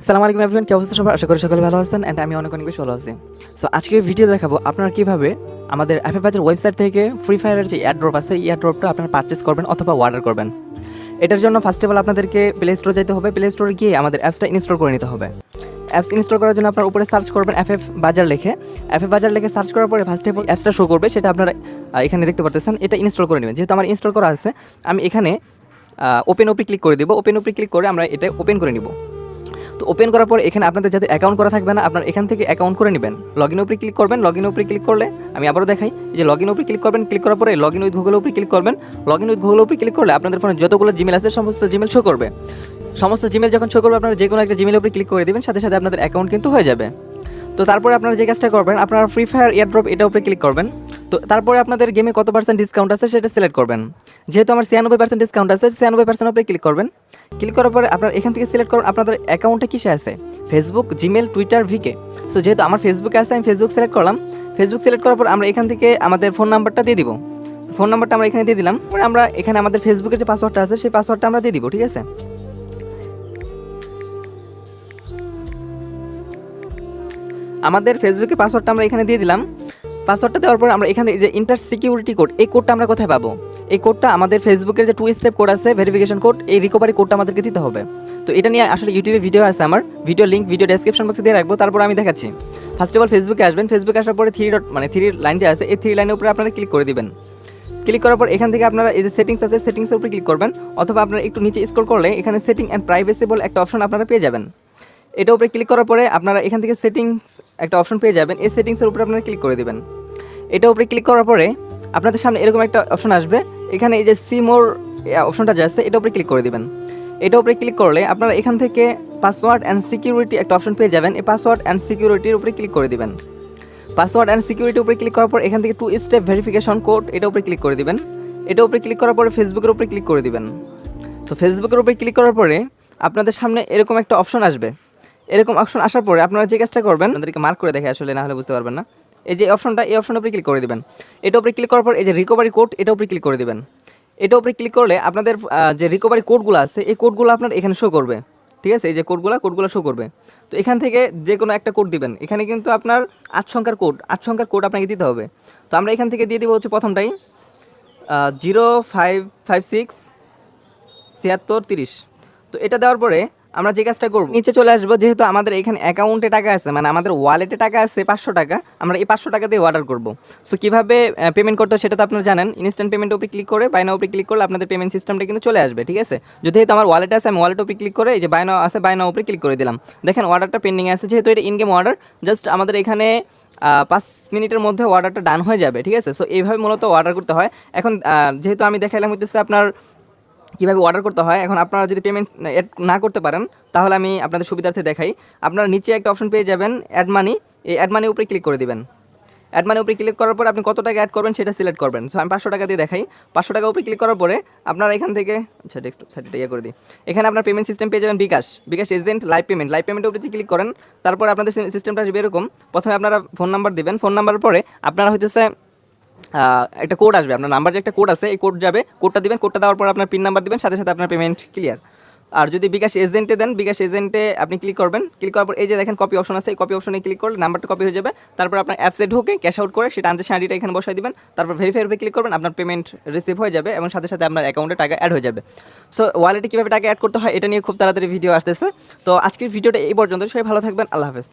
আসসালামু আলাইকুম এভরিওয়ান কি অবস্থা সবার? আশা করি সকলে ভালো আছেন এন্ড আমি অনেক অনেক ভালো আছি। সো আজকে ভিডিও দেখাবো আপনারা কীভাবে আমাদের এফএফ বাজার ওয়েবসাইট থেকে ফ্রি ফায়ারের যে এয়ার ড্রপ আছে, এই এয়ার ড্রপটা আপনারা পারচেস করবেন অথবা অর্ডার করবেন। এটার জন্য ফার্স্ট অফ অল আপনাদেরকে প্লে স্টোরে যেতে হবে। প্লে স্টোরে গিয়ে আমাদের অ্যাপসটা ইনস্টল করে নিতে হবে। অ্যাপস ইনস্টল করার জন্য আপনার উপরে সার্চ করবেন এফএফ বাজার লিখে। এফএফ বাজার লিখে সার্চ করার পরে ফার্স্ট অফ অল অ্যাপসটা শো করবে, সেটা আপনারা এখানে দেখতে পারতেছেন। এটা ইনস্টল করে নেবেন। যেহেতু আমার ইনস্টল করা আছে, আমি এখানে ওপেন ওপে ক্লিক করে দিব। ওপেন ওপে ক্লিক করে আমরা এটা ওপেন করে নিব। তো ওপেন করার পর এখানে আপনাদের যাতে অ্যাকাউন্ট করা থাকবে না, আপনার এখান থেকে অ্যাকাউন্ট করে নেবেন। লগ ইন উপরে ক্লিক করবেন লগ ইন ক্লিক করলে, আমি আবারও দেখাই যে লগ ইন উপরে ক্লিক করবেন ক্লিক করার পরে লগ ইন উইথ গুগল উপরে ক্লিক করবেন। লগ ইন উইথ গুগল উপরে ক্লিক করলে আপনাদের ফোনে যতগুলো জিমেল আছে, সমস্ত জিমেল শো করবে। সমস্ত জিমেল যখন শো করবে, আপনারা যে কোনো একটা জিমেল উপরে ক্লিক করে দেবেন, সাথে সাথে আপনাদের অ্যাকাউন্ট কিন্তু হয়ে যাবে। তো তারপরে আপনারা যে কাজটা করবেন, আপনারা ফ্রি ফায়ার এয়ারড্রপ এটা উপরে ক্লিক করবেন। তো তারপরে আপনাদের গেমে কত পার্সেন্ট ডিসকাউন্ট আছে সেটা সিলেক্ট করবেন। যেহেতু আমার ছিয়ানব্বই পার্সেন্ট ডিসকাউন্ট আছে, ছিয়ানব্বই পার্সেন্ট উপরে ক্লিক করবেন। ক্লিক করার পরে আপনার এখান থেকে সিলেক্ট করুন, আপনাদের অ্যাকাউন্টে কিসে আছে? Facebook Gmail Twitter VK so যেহেতু আমার ফেসবুকে আছে, আমি ফেসবুক সিলেক্ট করলাম। ফেসবুক সিলেক্ট করার পর আমরা এখান থেকে আমাদের ফোন নাম্বারটা দিয়ে দিব। ফোন নাম্বারটা আমরা এখানে দিয়ে দিলাম। পরে আমরা এখানে আমাদের ফেসবুকের যে পাসওয়ার্ডটা আছে, সেই পাসওয়ার্ডটা আমরা দিয়ে দিব, ঠিক আছে? আমাদের ফেসবুকে পাসওয়ার্ডটা আমরা এখানে দিয়ে দিলাম। পাসওয়ার্ডটা দেওয়ার পর আমরা এখানে যে ইন্টার সিকিউরিটি কোড এই কোডটা আমরা কোথায় পাবো? এই কোডটা আমাদের ফেসবুকের যে টু স্টেপ কোড আছে ভেরিফিকেশন কোড এই রিকভারি কোডটা আমাদেরকে দিতে হবে। তো এটা নিয়ে আসলে ইউটিউবে ভিডিও আছে আমার। ভিডিও লিঙ্ক ভিডিও ডেসক্রিপশন বক্সে দিয়ে রাখব, তারপর আমি দেখাচ্ছি। ফার্স্ট অফ অল ফেসবুকে আসবেন। ফেসবুকে আসার পরে থ্রি ডট মানে থ্রি লাইন যে আছে, এই থ্রি লাইনের উপরে আপনারা ক্লিক করে দিবেন। ক্লিক করার পর এখান থেকে আপনারা এই যে সেটিংস আছে সেটিংসের উপরে ক্লিক করবেন। অথবা আপনারা একটু নিচে স্ক্রল করলে এখানে সেটিং অ্যান্ড প্রাইভেসি বলে একটা অপশন আপনারা পেয়ে যাবেন। এটা উপরে ক্লিক করার পরে আপনারা এখান থেকে সেটিংস একটা অপশন পেয়ে যাবেন। এই সেটিংসের উপরে আপনারা ক্লিক করে দেবেন। এটা উপরে ক্লিক করার পরে আপনাদের সামনে এরকম একটা অপশন আসবে। এখানে এই যে সিমোর অপশনটা যে আছে, এটা উপরে ক্লিক করে দিবেন। এটা উপরে ক্লিক করলে আপনারা এখান থেকে পাসওয়ার্ড অ্যান্ড সিকিউরিটি একটা অপশন পেয়ে যাবেন। এই পাসওয়ার্ড অ্যান্ড সিকিউরিটির উপরে ক্লিক করে দিবেন। পাসওয়ার্ড অ্যান্ড সিকিউরিটি উপরে ক্লিক করার পর এখান থেকে টু স্টেপ ভেরিফিকেশন কোড এটা উপরে ক্লিক করে দিবেন। এটা উপরে ক্লিক করার পরে ফেসবুকের উপরে ক্লিক করে দিবেন। তো ফেসবুকের উপরে ক্লিক করার পরে আপনাদের সামনে এরকম একটা অপশন আসবে। এরকম অপশন আসার পরে আপনারা যে কাজটা করবেন, আপনাদেরকে মার্ক করে দেখে আসলে না হলে বুঝতে পারবেন না। এই যে অপশনটা, এই অপশনের উপরে ক্লিক করে দিবেন। এটা উপরে ক্লিক করার পর এই যে রিকভারি কোড এটা উপরে ক্লিক করে দিবেন। এটা উপরে ক্লিক করলে আপনাদের যে রিকভারি কোডগুলো আছে, এই কোডগুলো আপনার এখানে শো করবে। ঠিক আছে? এই যে কোডগুলো কোডগুলো শো করবে। তো এখান থেকে যে কোনো একটা কোড দিবেন। এখানে কিন্তু আপনার আট সংখ্যার কোড আট সংখ্যার কোড আপনাকে দিতে হবে। তো আমরা এখান থেকে দিয়ে দিব হচ্ছে প্রথমটাই জিরো ফাইভ ফাইভ সিক্স ছিয়াত্তর তিরিশ। তো এটা দেওয়ার পরে আমরা যে কাজটা করব, নিচে চলে আসব, যেহেতু আমাদের এখানে অ্যাকাউন্টে টাকা আছে মানে আমাদের ওয়ালেটে টাকা আছে পাঁচশো টাকা, আমরা এই পাঁচশো টাকা দিয়ে অর্ডার করব। সো কীভাবে পেমেন্ট করতে সেটা তো আপনারা জানেন ইনস্ট্যান্ট পেমেন্ট উপরে ক্লিক করে বাইনা উপরে ক্লিক করলে আপনাদের পেমেন্ট সিস্টেমটা কিন্তু চলে আসবে, ঠিক আছে? যেহেতু আমার ওয়ালেট আছে, আমি ওয়ালেট উপরে ক্লিক করে, এই যে বাইনা আছে বাইনা উপরে ক্লিক করে দিলাম। দেখেন অর্ডারটা পেন্ডিং আছে, যেহেতু এটা ইনগেম অর্ডার জাস্ট আমাদের এখানে পাঁচ মিনিটের মধ্যে অর্ডারটা ডান হয়ে যাবে, ঠিক আছে? সো এইভাবে মূলত অর্ডার করতে হয়। এখন যেহেতু আমি দেখাইলাম হচ্ছে আপনার কীভাবে অর্ডার করতে হয়, এখন আপনারা যদি পেমেন্ট অ্যাড না করতে পারেন, তাহলে আমি আপনাদের সুবিধার্থে দেখাই। আপনারা নিচে একটা অপশন পেয়ে যাবেন অ্যাড মানি এই অ্যাড মানি উপরে ক্লিক করে দিবেন। অ্যাড মানি উপরে ক্লিক করার পর আপনি কত টাকা অ্যাড করবেন সেটা সিলেক্ট করবেন। সো আমি পাঁচশো টাকা দিয়ে দেখাই। পাঁচশো টাকা উপরে ক্লিক করার পরে আপনারা এখান থেকে আচ্ছা ডেস্কটপ সাইটটা ইয়ে করে দিই। এখানে আপনার পেমেন্ট সিস্টেম পেয়ে যাবেন bKash. BKash agent live payment live পেমেন্টের উপরে ক্লিক করেন, তারপর আপনাদের সিস্টেমটা আসবে এরকম। প্রথমে আপনারা ফোন নাম্বার দিবেন। ফোন নাম্বার পরে আপনারা হচ্ছে একটা কোড আসবে। আপনার নাম্বার যে একটা কোড আছে, এই কোড যাবে কোডটা দিবেন কোডটা দেওয়ার পর আপনার পিন নাম্বার দিবেন, সাথে সাথে আপনার পেমেন্ট ক্লিয়ার আর যদি বিকাশ এজেন্টে দেন, বিকাশ এজেন্টে আপনি ক্লিক করবেন। ক্লিক করার পর এই যে দেখেন কপি অপশন আছে, এই কপি অপশনে ক্লিক করলে নাম্বারটা কপি হয়ে যাবে। তারপর আপনার অ্যাপসে ঢুকে ক্যাশ আউট করে সেটা ট্রানজেকশন আইডিটা এখানে বসাই দিবেন। তারপর ভেরিফাই উপরে ক্লিক করবেন, আপনার পেমেন্ট রিসিভ হয়ে যাবে এবং সাথে সাথে আপনার অ্যাকাউন্টে টাকা অ্যাড হয়ে যাবে। সো ওয়ালেটে কীভাবে টাকা অ্যাড করতে হয়, এটা নিয়ে খুব তাড়াতাড়ি ভিডিও আসতেছে। তো আজকের ভিডিওটা এই পর্যন্ত সবাই ভালো থাকবেন। আল্লাহ হাফেজ।